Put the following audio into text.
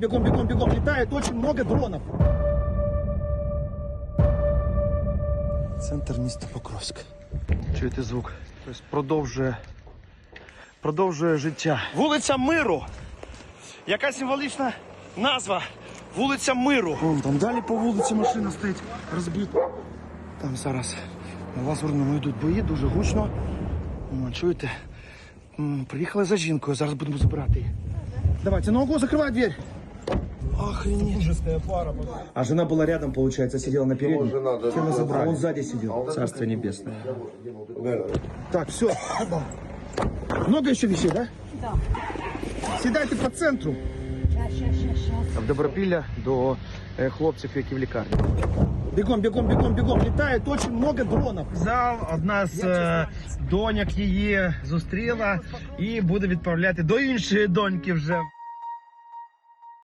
Бегом, бегом, бегом. Летает очень много дронов. Центр міста Покровськ. Чуєте звук? Тобто продовжує, продовжує життя. Вулиця Миру. Яка символічна назва? Вулиця Миру. Вон там далі по вулиці машина стоїть розбита. Там зараз на Лазурному йдуть бої, дуже гучно. О, чуєте? М, Приїхали за жінкою, зараз будемо забирати її. Давайте, ногу закрывай дверь. Охренеть. А жена была рядом, получается, сидела на передней. Тело забрали. А он сзади сидел. Царствие небесное. Так, все. Много еще вещей, да? Да. Сідайте по центру. Щас, щас, щас, щас. В Добропілля до е, хлопців, які в лікарні. Бігом, бігом, бігом, бігом. Літає дуже много дронів. Зал, одна з е, доньок її зустріла і буде відправляти до іншої доньки вже.